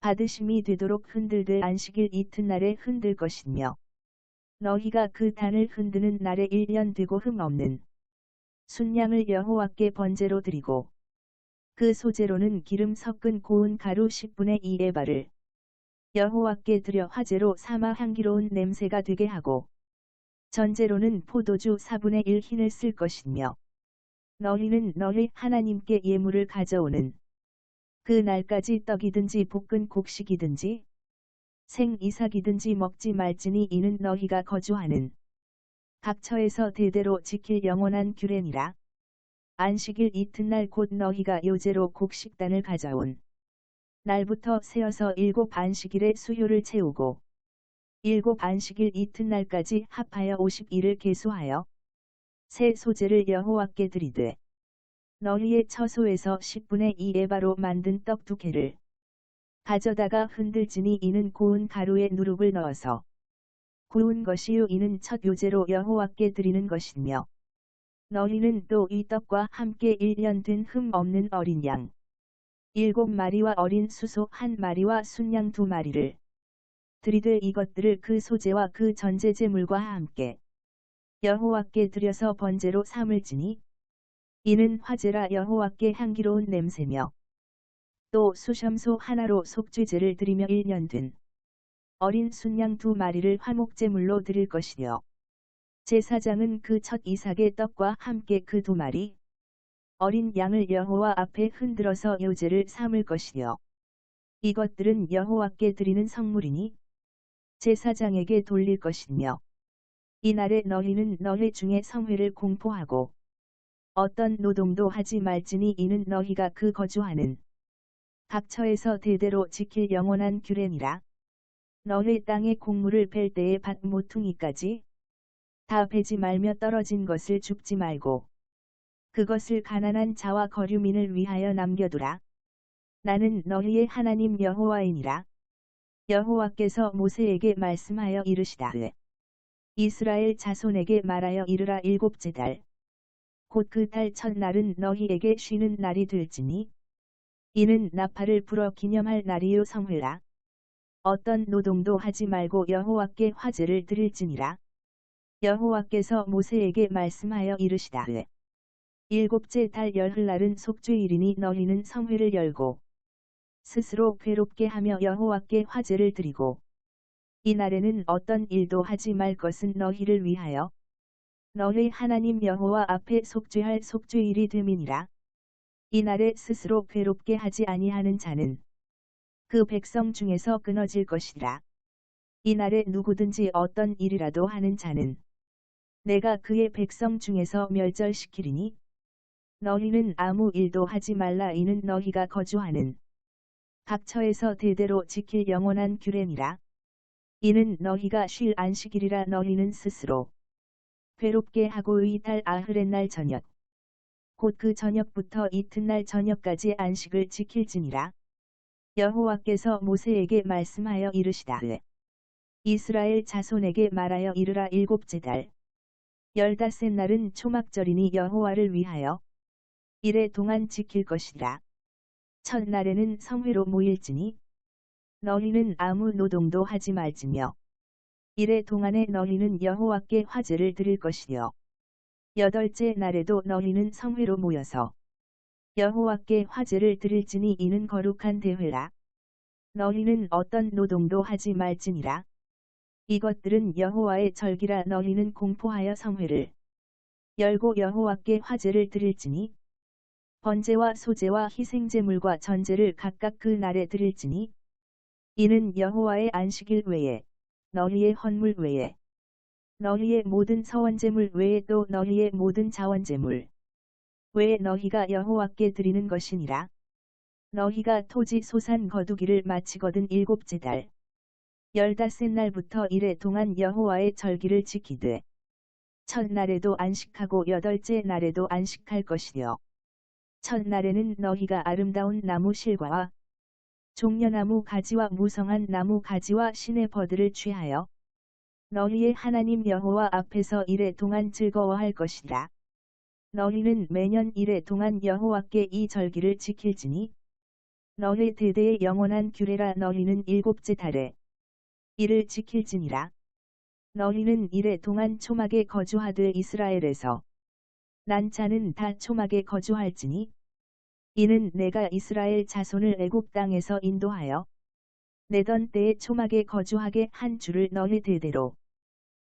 받으심이 되도록 흔들되 안식일 이튿날에 흔들 것이며 너희가 그 단을 흔드는 날에 1년 되고 흠 없는 순양을 여호와께 번제로 드리고 그 소재로는 기름 섞은 고운 가루 10분의 2에바를 여호와께 드려 화제로 삼아 향기로운 냄새가 되게 하고 전제로는 포도주 4분의 1 흰을 쓸 것이며 너희는 너희 하나님께 예물을 가져오는 그 날까지 떡이든지 볶은 곡식이든지 생이삭이든지 먹지 말지니 이는 너희가 거주하는 각처에서 대대로 지킬 영원한 규례니라. 안식일 이튿날 곧 너희가 요제로 곡식단을 가져온 날부터 세어서 일곱 안식일의 수요를 채우고 일곱 안식일 이튿날까지 합하여 50일을 계수하여 새 소재를 여호와께 드리되 너희의 처소에서 10분의 2 에바로 만든 떡 두 개를 가져다가 흔들지니 이는 고운 가루에 누룩을 넣어서 구운 것이요 이는 첫 요제로 여호와께 드리는 것이며 너희는 또 이 떡과 함께 1년 된 흠 없는 어린 양 일곱 마리와 어린 수소 한 마리와 순양 두 마리를 드리되 이것들을 그 소재와 그 전제제물과 함께 여호와께 드려서 번제로 삼을지니 이는 화제라 여호와께 향기로운 냄새며 또 수염소 하나로 속죄제를 드리며 1년 된 어린 순양 두 마리를 화목제물로 드릴 것이요. 제사장은 그 첫 이삭의 떡과 함께 그 두 마리 어린 양을 여호와 앞에 흔들어서 요제를 삼을 것이요. 이것들은 여호와께 드리는 성물이니 제사장에게 돌릴 것이며 이날에 너희는 너희 중에 성회를 공포하고 어떤 노동도 하지 말지니 이는 너희가 그 거주하는 각처에서 대대로 지킬 영원한 규례니라. 너희 땅의 곡물을 벨 때에 밭 모퉁이까지 다 베지 말며 떨어진 것을 줍지 말고 그것을 가난한 자와 거류민을 위하여 남겨두라. 나는 너희의 하나님 여호와이니라. 여호와께서 모세에게 말씀하여 이르시다. 이스라엘 자손에게 말하여 이르라 일곱째 달. 곧 그 달 첫날은 너희에게 쉬는 날이 될지니 이는 나팔을 불어 기념할 날이요 성회라. 어떤 노동도 하지 말고 여호와께 화제를 드릴지니라. 여호와께서 모세에게 말씀하여 이르시다. 일곱째 달 열흘날은 속죄일이니 너희는 성회를 열고 스스로 괴롭게 하며 여호와께 화제를 드리고 이날에는 어떤 일도 하지 말 것은 너희를 위하여 너희 하나님 여호와 앞에 속죄할 속죄일이 됨이니라. 이날에 스스로 괴롭게 하지 아니하는 자는 그 백성 중에서 끊어질 것이라. 이날에 누구든지 어떤 일이라도 하는 자는 내가 그의 백성 중에서 멸절시키리니 너희는 아무 일도 하지 말라 이는 너희가 거주하는 각처에서 대대로 지킬 영원한 규례니라. 이는 너희가 쉴 안식일이라 너희는 스스로 괴롭게 하고 이달 아흐렛날 저녁. 곧 그 저녁부터 이튿날 저녁까지 안식을 지킬지니라. 여호와께서 모세에게 말씀하여 이르시다. 이스라엘 자손에게 말하여 이르라 일곱째 달. 열다섯 날은 초막절이니 여호와를 위하여 이래 동안 지킬 것이라. 첫날에는 성회로 모일지니 너희는 아무 노동도 하지 말지며 이래 동안에 너희는 여호와께 화제를 드릴 것이요. 여덟째 날에도 너희는 성회로 모여서 여호와께 화제를 드릴지니 이는 거룩한 대회라. 너희는 어떤 노동도 하지 말지니라. 이것들은 여호와의 절기라 너희는 공포하여 성회를 열고 여호와께 화제를 드릴지니 번제와 소제와 희생제물과 전제를 각각 그 날에 드릴지니 이는 여호와의 안식일 외에 너희의 헌물 외에 너희의 모든 서원제물 외에 또 너희의 모든 자원제물 외에 너희가 여호와께 드리는 것이니라. 너희가 토지 소산 거두기를 마치거든 일곱째 달 열다섯 날부터 이래 동안 여호와의 절기를 지키되 첫날에도 안식하고 여덟째 날에도 안식할 것이요. 첫날에는 너희가 아름다운 나무 실과와 종려나무 가지와 무성한 나무 가지와 신의 버들을 취하여 너희의 하나님 여호와 앞에서 이래 동안 즐거워할 것이라. 너희는 매년 이래 동안 여호와께 이 절기를 지킬지니 너희 대대의 영원한 규례라 너희는 일곱째 달에 이를 지킬지니라. 너희는 이래 동안 초막에 거주하되 이스라엘에서 난자는 다 초막에 거주할지니 이는 내가 이스라엘 자손을 애굽 땅에서 인도하여 내던 때에 초막에 거주하게 한 줄을 너희 대대로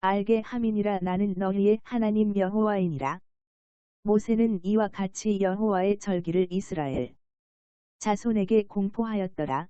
알게 함이니라 나는 너희의 하나님 여호와이니라. 모세는 이와 같이 여호와의 절기를 이스라엘 자손에게 공포하였더라.